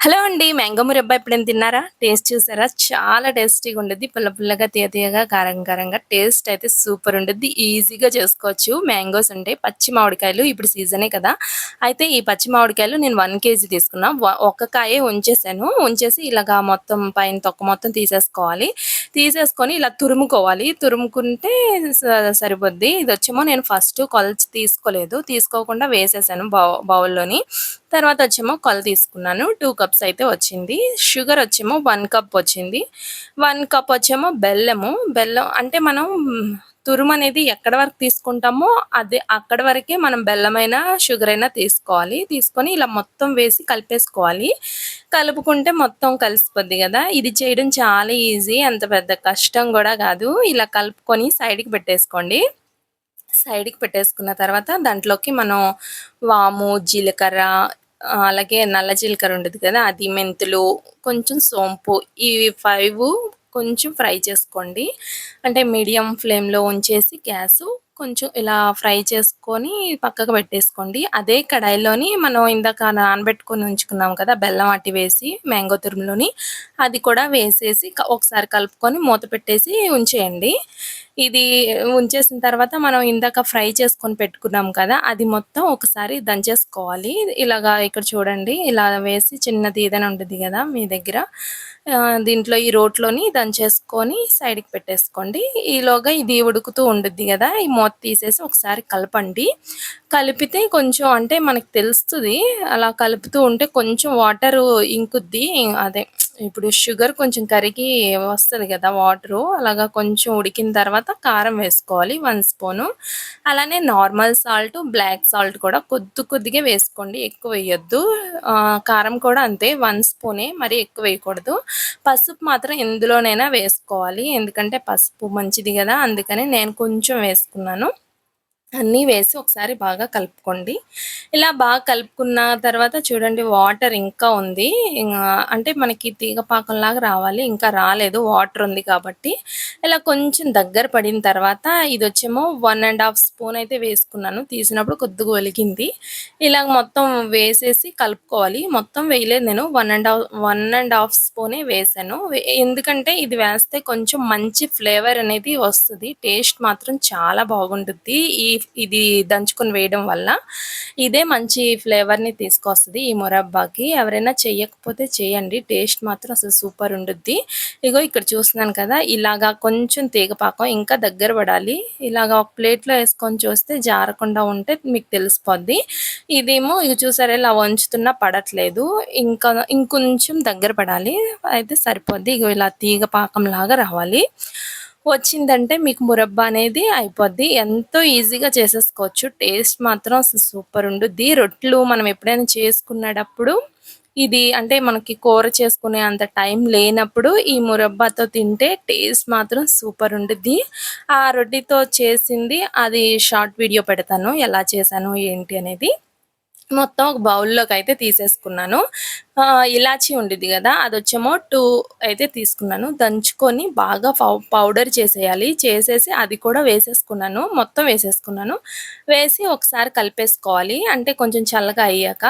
Hello అండి mango murabba ఎప్పుడైనా తిన్నారా? టేస్ట్ చూసారా? చాలా టేస్టీగా ఉండేది పుల్ల పుల్లగా తీయ తీయగా కారం కారంగా టేస్ట్ అయితే సూపర్ ఉండేది ఈజీగా చేసుకోవచ్చు. మ్యాంగోస్ ఉంటాయి పచ్చి మామిడికాయలు ఇప్పుడు సీజనే కదా. అయితే ఈ పచ్చి మామిడికాయలు నేను వన్ కేజీ తీసుకున్నా. ఒక కాయే ఉంచేసాను. ఉంచేసి ఇలాగా మొత్తం పైన తొక్క మొత్తం తీసేసుకోవాలి. తీసేసుకొని ఇలా తురుముకోవాలి. తురుముకుంటే సరిపోద్ది. ఇది వచ్చేమో నేను ఫస్ట్ కొలచి తీసుకోలేదు. తీసుకోకుండా వేసేసాను బౌ బౌల్లోని. తర్వాత వచ్చేమో కొల తీసుకున్నాను. టూ కప్స్ అయితే వచ్చింది. షుగర్ వచ్చేమో వన్ కప్ వచ్చింది. వన్ కప్ వచ్చేమో బెల్లము. బెల్లం అంటే మనం తురుము అనేది ఎక్కడ వరకు తీసుకుంటామో అదే అక్కడ వరకే మనం బెల్లమైన షుగర్ అయినా తీసుకోవాలి. తీసుకొని ఇలా మొత్తం వేసి కలిపేసుకోవాలి. కలుపుకుంటే మొత్తం కలిసిపోద్ది కదా. ఇది చేయడం చాలా ఈజీ అంత పెద్ద కష్టం కూడా కాదు. ఇలా కలుపుకొని సైడ్కి పెట్టేసుకోండి. సైడ్కి పెట్టేసుకున్న తర్వాత దాంట్లోకి మనం వాము జీలకర్ర అలాగే నల్ల జీలకర్ర ఉంటుంది కదా అది మెంతులు కొంచెం సోంపు ఇవి ఫైవ్ కొంచెం ఫ్రై చేసుకోండి. అంటే మీడియం ఫ్లేమ్లో ఉంచేసి గ్యాసు కొంచెం ఇలా ఫ్రై చేసుకొని పక్కకు పెట్టేసుకోండి. అదే కడాయిలోని మనం ఇందాక నానబెట్టుకొని ఉంచుకున్నాం కదా బెల్లం అట్టి వేసి మ్యాంగో తురుములోని అది కూడా వేసేసి ఒకసారి కలుపుకొని మూత పెట్టేసి ఉంచేయండి. ఇది ఉంచేసిన తర్వాత మనం ఇందాక ఫ్రై చేసుకొని పెట్టుకున్నాం కదా అది మొత్తం ఒకసారి దంచేసుకోవాలి. ఇలాగా ఇక్కడ చూడండి ఇలా వేసి చిన్నది ఏదైనా ఉంటుంది కదా మీ దగ్గర దీంట్లో ఈ రోట్లోని దంచేసుకొని సైడ్కి పెట్టేసుకోండి. ఈలోగా ఇది ఉడుకుతూ ఉంటుంది కదా ఈ క్లాత్ తీసేసి ఒకసారి కలపండి. కలిపితే కొంచెం అంటే మనకు తెలుస్తుంది. అలా కలుపుతూ ఉంటే కొంచెం వాటర్ ఇంకుద్ది. అదే ఇప్పుడు షుగర్ కొంచెం కరిగి వస్తుంది కదా వాటరు అలాగా కొంచెం ఉడికిన తర్వాత కారం వేసుకోవాలి వన్ స్పూను. అలానే నార్మల్ సాల్ట్ బ్లాక్ సాల్ట్ కూడా కొద్ది కొద్దిగా వేసుకోండి ఎక్కువ వేయొద్దు. కారం కూడా అంతే వన్ స్పూనే మరి ఎక్కువ వేయకూడదు. పసుపు మాత్రం ఎందులోనైనా వేసుకోవాలి ఎందుకంటే పసుపు మంచిది కదా అందుకని నేను కొంచెం వేసుకున్నాను. అన్నీ వేసి ఒకసారి బాగా కలుపుకోండి. ఇలా బాగా కలుపుకున్న తర్వాత చూడండి వాటర్ ఇంకా ఉంది. అంటే మనకి తీగపాకంలాగా రావాలి. ఇంకా రాలేదు. వాటర్ ఉంది కాబట్టి ఇలా కొంచెం దగ్గర పడిన తర్వాత ఇది వచ్చేమో వన్ అండ్ హాఫ్ స్పూన్ అయితే వేసుకున్నాను. తీసినప్పుడు కొద్దిగా ఒలిగింది. ఇలా మొత్తం వేసేసి కలుపుకోవాలి. మొత్తం వేయలేదు నేను. One and half one and half స్పూనే వేసాను. ఎందుకంటే ఇది వేస్తే కొంచెం మంచి ఫ్లేవర్ అనేది వస్తుంది. టేస్ట్ మాత్రం చాలా బాగుంటుంది ఈ ఇది దంచుకొని వేయడం వల్ల ఇదే మంచి ఫ్లేవర్ని తీసుకొస్తుంది ఈ మురబ్బాకి. ఎవరైనా చేయకపోతే చేయండి టేస్ట్ మాత్రం అసలు సూపర్ ఉండుద్ది. ఇగో ఇక్కడ చూస్తున్నాను కదా ఇలాగా కొంచెం తీగపాకం ఇంకా దగ్గర పడాలి. ఇలాగా ఒక ప్లేట్లో వేసుకొని చూస్తే జారకుండా ఉంటే మీకు తెలిసిపోద్ది. ఇదేమో ఇక చూసారా ఇలా వంచుతున్నా పడట్లేదు. ఇంకా ఇంకొంచెం దగ్గర పడాలి అయితే సరిపోద్ది. ఇగో ఇలా తీగ పాకం లాగా రావాలి. వచ్చిందంటే మీకు మురబ్బా అనేది అయిపోద్ది. ఎంతో ఈజీగా చేసేసుకోవచ్చు. టేస్ట్ మాత్రం అసలు సూపర్ ఉండుద్ది. రొట్టెలు మనం ఎప్పుడైనా చేసుకునేటప్పుడు ఇది అంటే మనకి కూర చేసుకునే అంత టైం లేనప్పుడు ఈ మురబ్బాతో తింటే టేస్ట్ మాత్రం సూపర్ ఉండుద్ది. ఆ రొట్టెతో చేసింది అది షార్ట్ వీడియో పెడతాను. ఎలా చేశాను ఏంటి అనేది మొత్తం ఒక బౌల్లోకి అయితే తీసేసుకున్నాను. ఇలాచీ ఉండిద్ది కదా అది వచ్చేమో టూ అయితే తీసుకున్నాను. దంచుకొని బాగా పౌడర్ చేసేయాలి. చేసేసి అది కూడా వేసేసుకున్నాను. మొత్తం వేసేసుకున్నాను. వేసి ఒకసారి కలిపేసుకోవాలి. అంటే కొంచెం చల్లగా అయ్యాక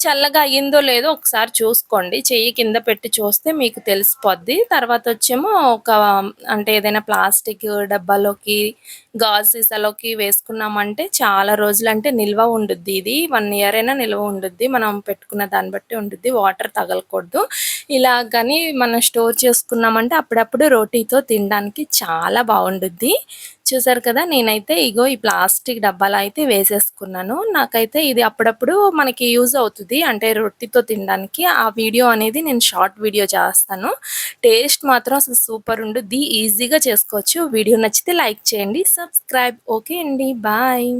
చల్లగా అయ్యిందో లేదో ఒకసారి చూసుకోండి. చెయ్యి కింద పెట్టి చూస్తే మీకు తెలిసిపోద్ది. తర్వాత వచ్చేమో ఒక అంటే ఏదైనా ప్లాస్టిక్ డబ్బాలోకి గాజు సీసాలోకి వేసుకున్నామంటే చాలా రోజులు అంటే నిల్వ ఉండుద్ది ఇది. వన్ ఇయర్ అయినా నిల్వ ఉండుద్ది. మనం పెట్టుకున్న దాన్ని బట్టి ఉండుద్ది. వాటర్ తగలకూడదు. ఇలా కానీ మనం స్టోర్ చేసుకున్నామంటే అప్పుడప్పుడు రోటీతో తినడానికి చాలా బాగుండుద్ది. చూసారు కదా నేనైతే ఇగో ఈ ప్లాస్టిక్ డబ్బాలు అయితే వేసేసుకున్నాను. నాకైతే ఇది అప్పుడప్పుడు మనకి యూజ్ అవుతుంది. అంటే రొట్టితో తినడానికి ఆ వీడియో అనేది నేను షార్ట్ వీడియో చేస్తాను. టేస్ట్ మాత్రం అసలు సూపర్ ఉండుద్ది ఈజీగా చేసుకోవచ్చు. వీడియో నచ్చితే లైక్ చేయండి. సబ్స్క్రైబ్. ఓకే అండి. బాయ్.